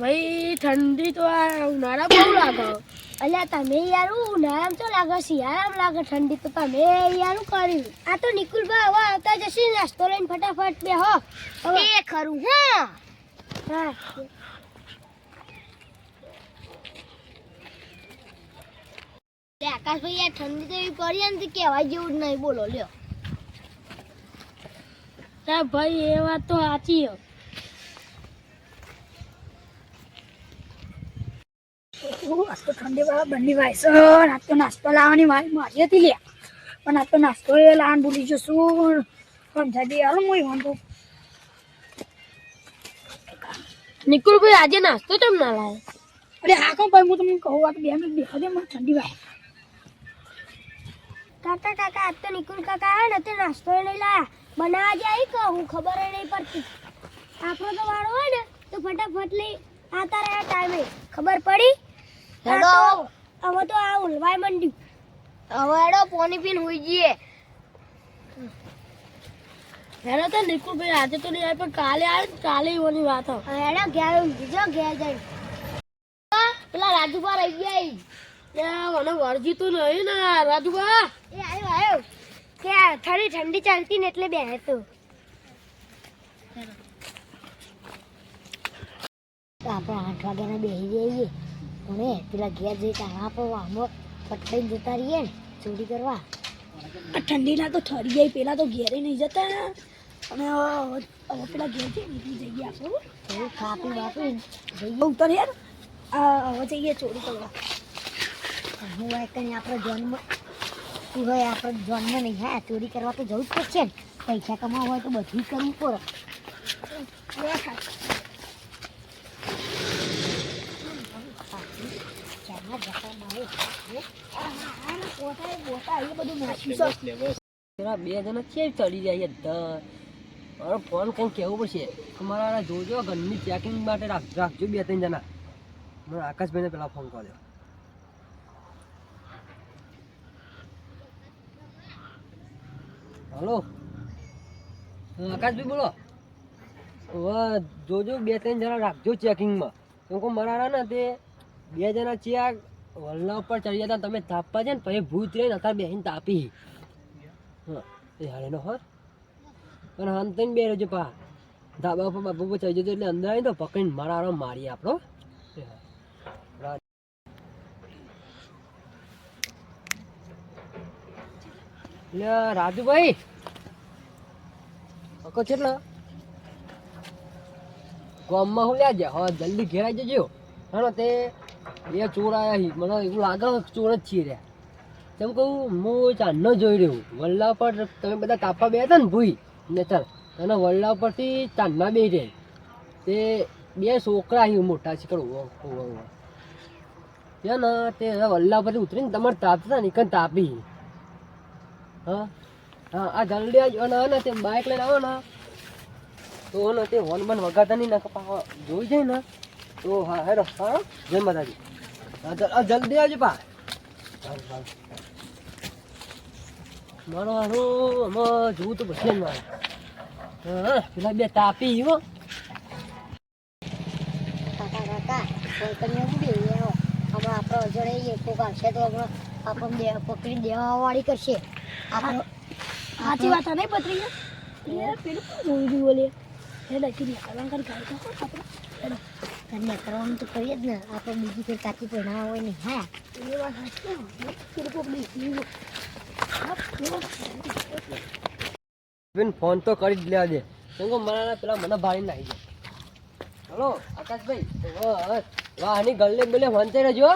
ભાઈ ઠંડી તો આ ઉનાળા બહુ લાગે. અલ્યા તમે યાર ઉનાળામાં તો લાગે શિયાળામાં લાગે ઠંડી તો તમે યાર કર્યું આ તો નિકુલભાઈ હવે આવતા જશે નાસ્તો લઈને ફટાફટ બે હો. એ ખરું હા. હા. આકાશભાઈ યાર ઠંડી તો એવી પડી ને કહેવાય જેવું જ નહીં. બોલો લ્યો. ભાઈ એ વાત તો સાચી હો આજ તો ઠંડી વાળા બંને ભાઈ છે. આજ તો નાસ્તો લાવવાની મારી મારી હતી લે. પણ આજ તો નાસ્તો એ લાવવાનું ભૂલી જશું સમજાય દે હાલો હું વાંધો. નિકુલભાઈ આજે નાસ્તો કેમ ના લાવે અરે હા કહું ભાઈ હું તમને કહું આ બે મિનિટ દેખો દે મને ઠંડી ભાઈ કાકા કાકા આજ તો નિકુલ કાકા આવે ને તે નાસ્તો નહીં લાયા. બનાવવા જાય કે હું ખબર નહીં પડતી. આપણો તો વાળો હોય ને તો ફટાફટ લઈ આતા રહ્યા ટાઈમે. ખબર પડી? તો- હવે તો આ ઉલવાય મંડ્યું. હવે એડો પોની પીન હોઈ જઈએ. હેડો તો નિકુલભાઈ આજે તો નહીં આવે પણ કાલે આવે કાલે એવાની વાત હો. હેડો ઘેર બીજો ઘેર જઈ પેલા રાજુભા રહી ગયા મને વળજી તો નહીં ને રાજુબા એ આવ્યો આવ્યો કે થોડી ઠંડી ચાલતી ને એટલે બે તો. આપણે આઠ વાગ્યાના બેસી જઈએ. અને પેલા ઘેર જઈ ત્યાં આપણે વામો પટકાઈ જતા રહીએ ને ચોરી કરવા. આ ઠંડીના તો ઠરી જાય પેલા તો ઘેરે નહીં જતા. અને હવે હવે પેલા ઘેર છે નીકળી જઈએ આપણે થોડું કાપી વાપી જઈએ. ઉતર યાર હવે જઈએ ચોરી કરવા. હું આ કઈ આપણે જન્મ તું હોય આપણે જન્મ નહીં હા ચોરી કરવા તો જવું જ પડશે ને. પૈસા કમાવા હોય તો બધું કરવું પડે ક્યારના જતા મારે બે જણા છે ચડી જાય મારો ફોન કંઈ કહેવું પડશે? તમારા જોજો ઘરની ચેકિંગ માટે રાખજો બે ત્રણ જણા. મને આકાશભાઈને પેલા ફોન કર્યો. હલો? આકાશભાઈ બોલો. હવે જોજો, બે ત્રણ જણા રાખજો ચેકિંગમાં કેમ કે મારા ને તે બે જણા ચેક વલના ઉપર ચડી જતા તમે તાપવા છે ને, પછી ભૂત રહીને અત્યારે બેસીને તાપી. હા, એ હારેનો હર અને હંતઈને બે રહેજો પા. ધાબા ઉપર બાપુ ઉપર ચડી જતો એટલે અંદર આવી તો પકડીને મારા મારીએ આપણો હા. રાજુભાઈ. પકો કેટલા ગામમાં હું લ્યા જા હવે જલ્દી ઘેરાઈ જજો. હા તે બે ચોર આયા હી. મને એવું લાગે ચોર જ છીએ રહ્યા. તેમ કહું, હું ચાંદનો જોઈ રહ્યો. વલ્લા પર તમે બધા કાપા બે હતા ને ભૂઈ? ને ચાલ. અને વલ્લા પરથી ચાંદના બે રહે. તે બે છોકરા અહીં મોટા છે. કરું ત્યાં ને, તે વલ્લા પરથી ઉતરીને તમારે તાપતા ને કંઈ તાપી હા. હા? આ જલ્દી અને તે બાઇક લઈને આવો ને. તો ને તે હોન બન વગાડતા નહીં ને, કપા જોઈ જાય ને. તો હા હેરો હા, જય માતાજી. હા જલ્દી આવજો પા. મારો હારું, આમાં જોવું તો પછી મારે. પેલા બે તાપી હો આપણે અજોડે કોક તો હમણાં આપણને પકડી દેવા વાળી કરશે. આપણો સાચી વાત નહીં પતરી બોલીએ એ લખી અલંકાર આપણે? કન્યા કરવાનું તો કરીએ જ ને. આપણે બીજી કોઈ કાચી પહેરાવા હોય ને, હા. એ ફોન તો કરી જ લેવા દે. કેમ મારા પેલા મને ભાઈ નાખી દે હલો, આકાશભાઈ. વાહ આની બોલે વાંચે રહેજો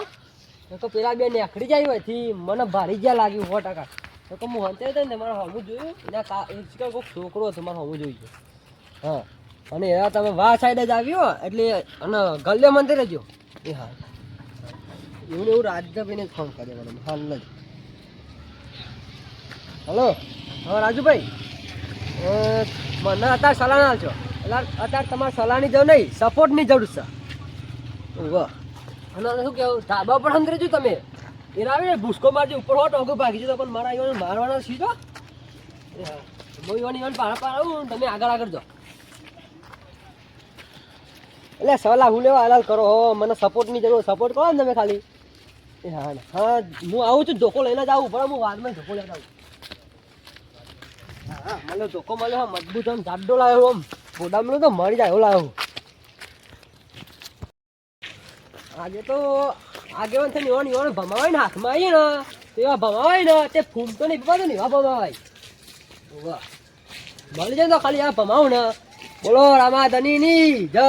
તો પેલા બે નેખડી જાય હોયથી મને ભારી જ્યાં લાગ્યું સો ટકા. તો હું વાંચે ને, મારે હમું જોયું. એના કા કોઈક છોકરો હતો, મારે હમું જોયું હા. અને એના તમે વાહ સાઈડ જ આવ્યો, એટલે અને ગલ્લે મંદિર જ એ હા. એવું એવું રાજભાઈને જ ફોન કર્યો મને, હાલ જ. હલો, હા, રાજુભાઈ. મને અત્યારે સલાહ ના છો એટલે અત્યારે તમારે સલાહની જરૂર નહીં સપોર્ટની જરૂર છે. વાહ. અને શું કેવું ધાબા પર અંદર જો તમે. એ આવે ભૂસકો મારજો, ઉપર હોટ ઓગો ભાગી જતો પણ મારા ઈવન મારવાનો સીધો હા. ઈવન ઈવન પાર પાર આવું તમે આગળ આગળ જાઓ. એટલે સલાહ હું લેવા હલાલ કરો હો, મને સપોર્ટની જરૂર સપોર્ટ કરો ને તમે ખાલી. એ હા હા, હું આવું છું, ધોકો લઈને જ આવું, પણ હું વાદમાં ધોકો લઈને આવું. હા, મને ધોકો મળ્યો મજબૂત આમ જાડો લાવ્યો આમ. ગોડામનો તો મરી જાય એવો લાવ્યો આજે તો આગેવાન થઈને એવા એવા ભમાવાય ને હાથમાં આવીએ ને તો એવા ભમાવાય ને, તે ફૂમ તો નહીં પપાતો ને એવા ભમાવાય મળી જાય તો ખાલી આ ભમાવું ને. બોલો રામા ધનીની જય.